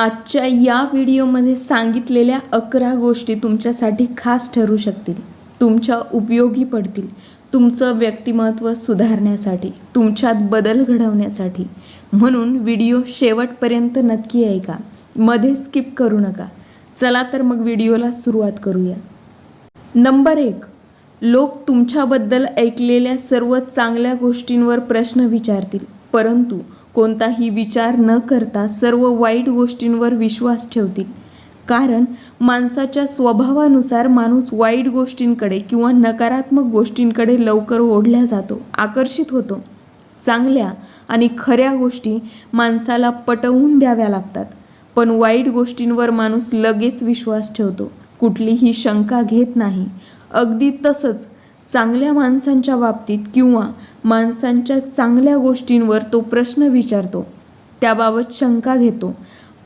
आजच्या या व्हिडिओमध्ये सांगितलेल्या अकरा गोष्टी तुमच्यासाठी खास ठरू शकतील. तुमच्या उपयोगी पडतील. तुमचं व्यक्तिमत्व सुधारण्यासाठी तुमच्यात बदल घडवण्यासाठी. म्हणून व्हिडिओ शेवटपर्यंत नक्की ऐका. मध्ये स्किप करू नका. चला तर मग व्हिडिओला सुरुवात करूया. नंबर एक. लोक तुमच्याबद्दल ऐकलेल्या सर्व चांगल्या गोष्टींवर प्रश्न विचारतील. परंतु कोणताही विचार न करता सर्व वाईट गोष्टींवर विश्वास ठेवतील. कारण माणसाच्या स्वभावानुसार माणूस वाईट गोष्टींकडे किंवा नकारात्मक गोष्टींकडे लवकर ओढल्या जातो आकर्षित होतो. चांगल्या आणि खऱ्या गोष्टी माणसाला पटवून द्याव्या लागतात पण वाईट गोष्टींवर माणूस लगेच विश्वास ठेवतो. कुठलीही शंका घेत नाही. अगदी तसंच चांगल्या माणसांच्या बाबतीत किंवा माणसांच्या चांगल्या गोष्टींवर तो प्रश्न विचारतो. त्याबाबत शंका घेतो.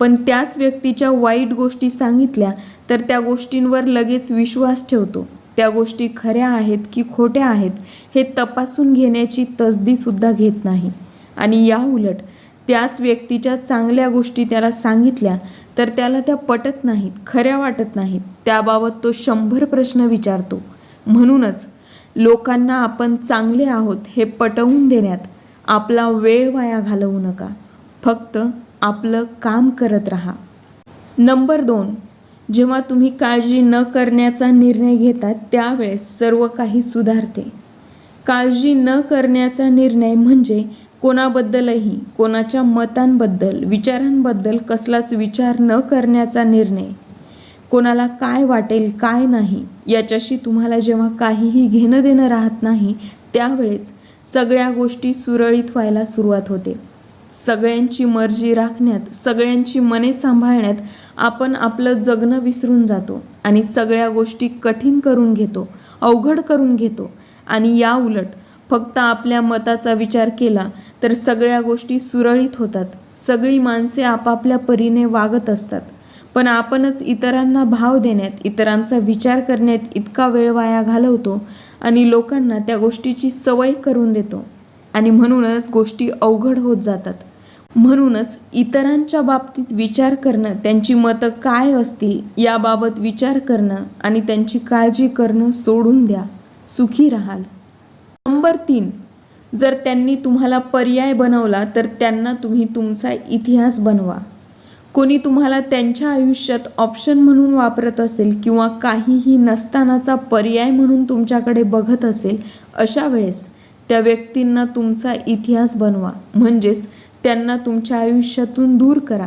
पण त्याच व्यक्तीच्या वाईट गोष्टी सांगितल्या तर त्या गोष्टींवर लगेच विश्वास ठेवतो. त्या गोष्टी खऱ्या आहेत की खोट्या आहेत हे तपासून घेण्याची तसदीसुद्धा घेत नाही. आणि या उलट त्याच व्यक्तीच्या चांगल्या गोष्टी त्याला सांगितल्या तर त्याला त्या पटत नाहीत खऱ्या वाटत नाहीत. त्याबाबत तो शंभर प्रश्न विचारतो. म्हणूनच लोकांना आपण चांगले आहोत हे पटवून देण्यात आपला वेळ वाया घालवू नका. फक्त आपलं काम करत राहा. नंबर दोन. जेव्हा तुम्ही काळजी न करण्याचा निर्णय घेता त्यावेळेस सर्व काही सुधारते. काळजी न करण्याचा निर्णय म्हणजे कोणाबद्दलही कोणाच्या मतांबद्दल विचारांबद्दल कसलाच विचार न करण्याचा निर्णय कोणाला काय वाटेल काय नाही याच्याशी तुम्हाला जेव्हा काहीही घेणं देणं राहत नाही त्यावेळेस सगळ्या गोष्टी सुरळीत व्हायला सुरुवात होते. सगळ्यांची मर्जी राखण्यात सगळ्यांची मने सांभाळण्यात आपण आपलं जगणं विसरून जातो आणि सगळ्या गोष्टी कठीण करून घेतो अवघड करून घेतो. आणि या उलट फक्त आपल्या मताचा विचार केला तर सगळ्या गोष्टी सुरळीत होतात. सगळी माणसे आपापल्या परीने वागत असतात. पण आपणच इतरांना भाव देण्यात इतरांचा विचार करण्यात इतका वेळ वाया घालवतो आणि लोकांना त्या गोष्टीची सवय करून देतो. आणि म्हणूनच गोष्टी अवघड होत जातात. म्हणूनच इतरांच्या बाबतीत विचार करणं त्यांची मतं काय असतील याबाबत विचार करणं आणि त्यांची काळजी करणं सोडून द्या. सुखी राहाल. नंबर तीन. जर त्यांनी तुम्हाला पर्याय बनवला तर त्यांना तुम्ही तुमचा इतिहास बनवा. कोणी तुम्हाला त्यांच्या आयुष्यात ऑप्शन म्हणून वापरत असेल किंवा काहीही नसतानाचा पर्याय म्हणून तुमच्याकडे बघत असेल अशा वेळेस त्या व्यक्तींना तुमचा इतिहास बनवा. म्हणजेच त्यांना तुमच्या आयुष्यातून दूर करा.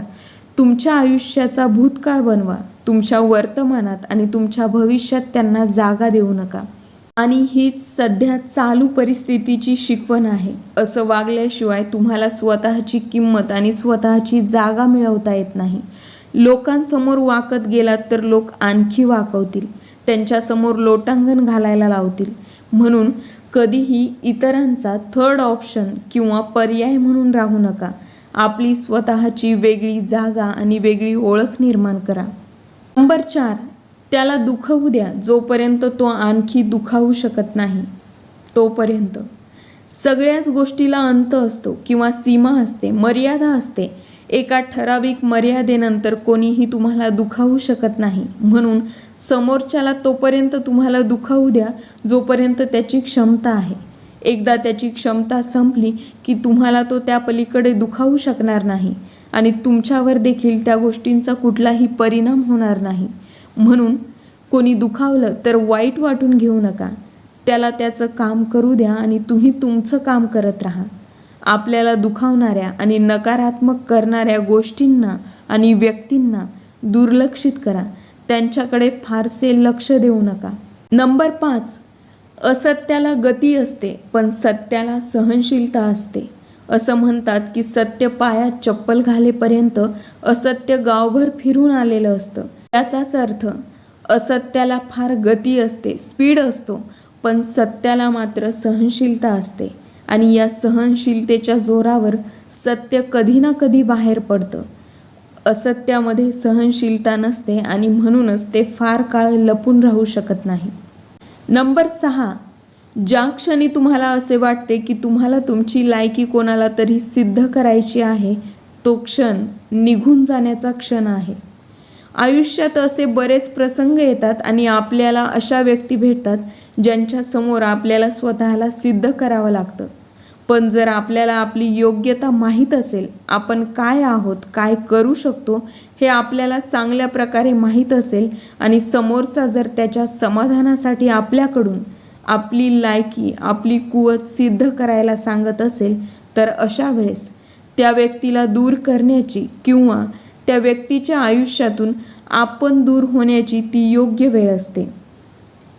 तुमच्या आयुष्याचा भूतकाळ बनवा. तुमच्या वर्तमानात आणि तुमच्या भविष्यात त्यांना जागा देऊ नका. आणि हीच सध्या चालू परिस्थितीची शिकवण आहे. असं वागल्याशिवाय तुम्हाला स्वतःची किंमत आणि स्वतःची जागा मिळवता येत नाही. लोकांसमोर वाकत गेलात तर लोक आणखी वाकवतील. त्यांच्यासमोर लोटांगण घालायला लावतील. म्हणून कधीही इतरांचा थर्ड ऑप्शन किंवा पर्याय म्हणून राहू नका. आपली स्वतःची वेगळी जागा आणि वेगळी ओळख निर्माण करा. नंबर चार त्याला दुखवू द्या जोपर्यंत तो आणखी दुखावू शकत नाही. तोपर्यंत. सगळ्याच गोष्टीला अंत असतो किंवा सीमा असते मर्यादा असते. एका ठराविक मर्यादेनंतर कोणीही तुम्हाला दुखावू शकत नाही. म्हणून समोरच्याला तोपर्यंत तुम्हाला दुखावू द्या जोपर्यंत त्याची क्षमता आहे. एकदा त्याची क्षमता संपली की तुम्हाला तो त्या पलीकडे दुखावू शकणार नाही आणि तुमच्यावर देखील त्या गोष्टींचा कुठलाही परिणाम होणार नाही. म्हणून कोणी दुखावलं तर वाईट वाटून घेऊ नका. त्याला त्याचं काम करू द्या आणि तुम्ही तुमचं काम करत राहा. आपल्याला दुखावणाऱ्या आणि नकारात्मक करणाऱ्या गोष्टींना आणि व्यक्तींना दुर्लक्षित करा. त्यांच्याकडे फारसे लक्ष देऊ नका. नंबर पाच असत्याला गती असते पण सत्याला सहनशीलता असते. असं म्हणतात की सत्य पायात चप्पल घालेपर्यंत असत्य गावभर फिरून आलेलं असतं. त्याचाच अर्थ असत्याला फार गती असते स्पीड असतो पण सत्याला मात्र सहनशीलता असते आणि या सहनशीलतेच्या जोरावर सत्य कधी ना कधी बाहेर पडतं. असत्यामध्ये सहनशीलता नसते आणि म्हणूनच ते फार काळ लपून राहू शकत नाही. नंबर सहा ज्या क्षणी तुम्हाला असे वाटते की तुम्हाला तुमची लायकी कोणाला तरी सिद्ध करायची आहे तो क्षण निघून जाण्याचा क्षण आहे. आयुष्यात असे बरेच प्रसंग येतात आणि आपल्याला अशा व्यक्ती भेटतात ज्यांच्यासमोर आपल्याला स्वतःला सिद्ध करावं लागतं. पण जर आपल्याला आपली योग्यता माहीत असेल आपण काय आहोत काय करू शकतो हे आपल्याला चांगल्या प्रकारे माहीत असेल आणि समोरचा जर त्याच्या समाधानासाठी आपल्याकडून आपली लायकी आपली कुवत सिद्ध करायला सांगत असेल तर अशा वेळेस त्या व्यक्तीला दूर करण्याची किंवा त्या व्यक्तीच्या आयुष्यातून आपण दूर होण्याची ती योग्य वेळ असते.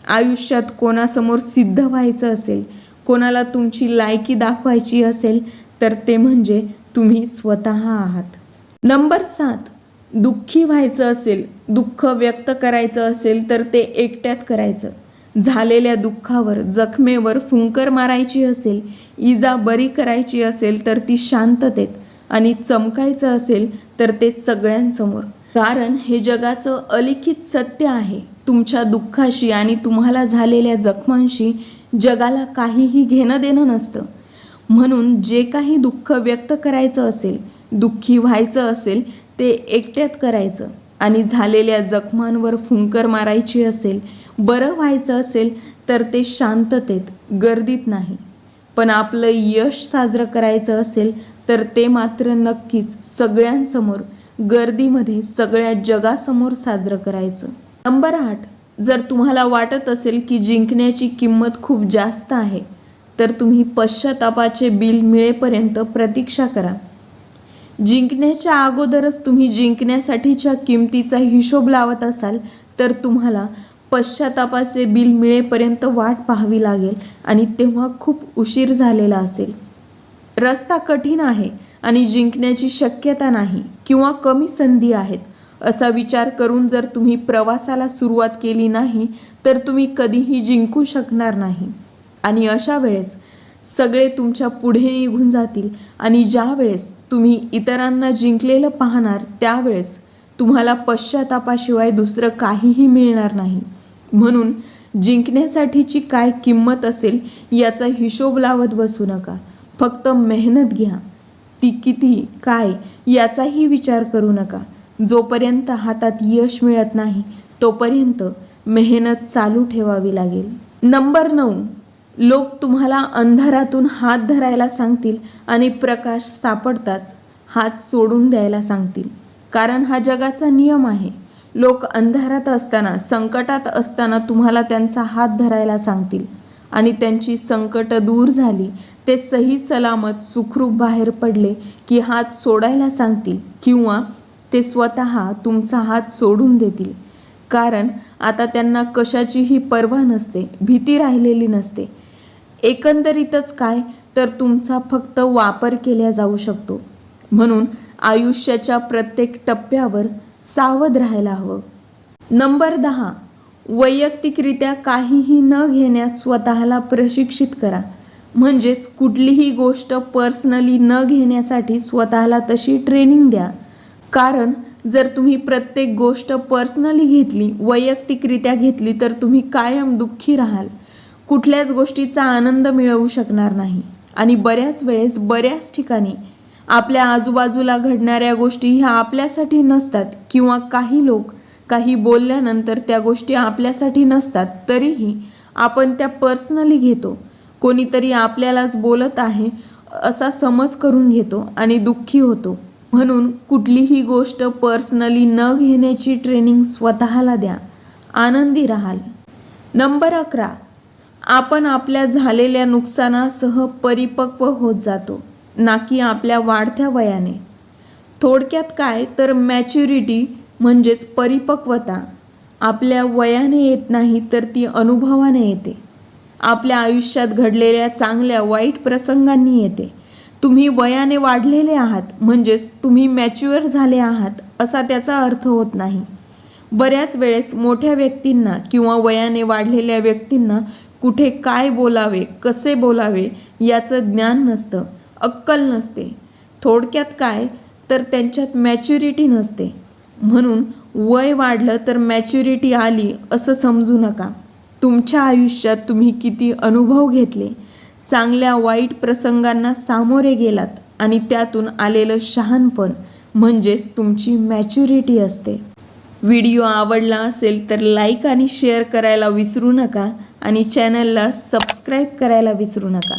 आयुष्यात कोणासमोर सिद्ध व्हायचं असेल कोणाला तुमची लायकी दाखवायची असेल तर ते म्हणजे तुम्ही स्वतः आहात. नंबर सात दुःखी व्हायचं असेल दुःख व्यक्त करायचं असेल तर ते एकट्यात करायचं. झालेल्या दुःखावर जखमेवर फुंकर मारायची असेल इजा बरी करायची असेल तर ती शांततेत आणि चमकायचं असेल तर ते सगळ्यांसमोर. कारण हे जगाचं अलिखित सत्य आहे. तुमच्या दुःखाशी आणि तुम्हाला झालेल्या जखमांशी जगाला काहीही घेणं देणं नसतं. म्हणून जे काही दुःख व्यक्त करायचं असेल दुःखी व्हायचं असेल ते एकट्यात करायचं आणि झालेल्या जखमांवर फुंकर मारायची असेल बरं व्हायचं असेल तर ते शांततेत गर्दीत नाही. पण आपलं यश साजरं करायचं असेल तर ते मात्र नक्कीच सगळ्यांसमोर गर्दीमध्ये सगळ्या जगासमोर साजरं करायचं. नंबर आठ जर तुम्हाला वाटत असेल की जिंकण्याची किंमत खूप जास्त आहे तर तुम्ही पश्चातापाचे बिल मिळेपर्यंत प्रतीक्षा करा. जिंकण्याच्या अगोदरच तुम्ही जिंकण्यासाठीच्या किमतीचा हिशोब लावत असाल तर तुम्हाला पश्चातापाचे बिल मिळेपर्यंत वाट पाहावी लागेल आणि तेव्हा खूप उशीर झालेला असेल. रस्ता कठीण आहे आणि जिंकण्याची शक्यता नाही किंवा कमी संधी आहेत. असा विचार करून जर तुम्ही प्रवासाला सुरुवात केली नाही तर तुम्ही कधीही जिंकू शकणार नाही. आणि अशा वेळेस सगळे तुमच्यापुढे निघून जातील आणि ज्या वेळेस तुम्ही इतरांना जिंकलेलं पाहणार त्यावेळेस तुम्हाला पश्चातापाशिवाय दुसरं काहीही मिळणार नाही. म्हणून जिंकण्यासाठीची काय किंमत असेल याचा हिशोब लावत बसू नका. फक्त मेहनत घ्या. ती किती काय याचाही विचार करू नका. जोपर्यंत हातात यश मिळत नाही तोपर्यंत मेहनत चालू ठेवावी लागेल. नंबर नऊ. लोक तुम्हाला अंधारातून हात धरायला सांगतील आणि प्रकाश सापडताच हात सोडून द्यायला सांगतील. कारण हा जगाचा नियम आहे. लोक अंधारात असताना संकटात असताना तुम्हाला त्यांचा हात धरायला सांगतील. आणि त्यांची संकट दूर झाली ते सही सलामत सुखरूप बाहेर पडले की हात सोडायला सांगतील किंवा ते स्वतः तुमचा हात सोडून देतील. कारण आता त्यांना कशाचीही पर्वा नसते भीती राहिलेली नसते. एकंदरीतच काय तर तुमचा फक्त वापर केला जाऊ शकतो. म्हणून आयुष्याच्या प्रत्येक टप्प्यावर सावध राहायला हवं. नंबर दहा. वैयक्तिकरित्या काहीही न घेण्यास स्वतःला प्रशिक्षित करा. म्हणजेच कुठलीही गोष्ट पर्सनली न घेण्यासाठी स्वतःला तशी ट्रेनिंग द्या. कारण जर तुम्ही प्रत्येक गोष्ट पर्सनली घेतली वैयक्तिकरित्या घेतली तर तुम्ही कायम दुःखी राहाल. कुठल्याच गोष्टीचा आनंद मिळवू शकणार नाही. आणि बऱ्याच वेळेस बऱ्याच ठिकाणी आपल्या आजूबाजूला घडणाऱ्या गोष्टी ह्या आपल्यासाठी नसतात किंवा काही लोक काही बोलल्यानंतर त्या गोष्टी आपल्यासाठी नसतात तरीही आपण त्या पर्सनली घेतो. कोणीतरी आपल्यालाच बोलत आहे असा समज करून घेतो आणि दुःखी होतो. म्हणून कुठलीही गोष्ट पर्सनली न घेण्याची ट्रेनिंग स्वतःला द्या. आनंदी राहाल. नंबर अकरा. आपण आपल्या झालेल्या नुकसानासह परिपक्व होत जातो. ना की आपल्या वाढत्या वयाने. थोडक्यात काय तर मॅच्युरिटी म्हणजेच परिपक्वता. आपल्या वयाने येत नाही तर ती अनुभवाने येते. आपल्या आयुष्यात घडलेल्या चांगल्या वाईट प्रसंगांनी येते. तुम्ही वयाने वाढलेले आहात म्हणजेच तुम्ही मॅच्युअर झाले आहात असा त्याचा अर्थ होत नाही. बऱ्याच वेळेस मोठ्या व्यक्तींना किंवा वयाने वाढलेल्या व्यक्तींना कुठे काय बोलावे कसे बोलावे याचं ज्ञान नसतं. अक्कल नसते. थोडक्यात काय? तर त्यांच्यात मॅच्युरिटी नसते. म्हणून वय वाढलं तर मॅच्युरिटी आली असं समजू नका. तुमच्या आयुष्यात तुम्ही किती अनुभव घेतले. चांगल्या वाईट प्रसंगांना सामोरे गेलात आणि त्यातून आलेलं शहाणपण म्हणजेच तुमची मॅच्युरिटी असते. व्हिडिओ आवडला असेल तर लाईक आणि शेअर करायला विसरू नका आणि चॅनलला सबस्क्राईब करायला विसरू नका.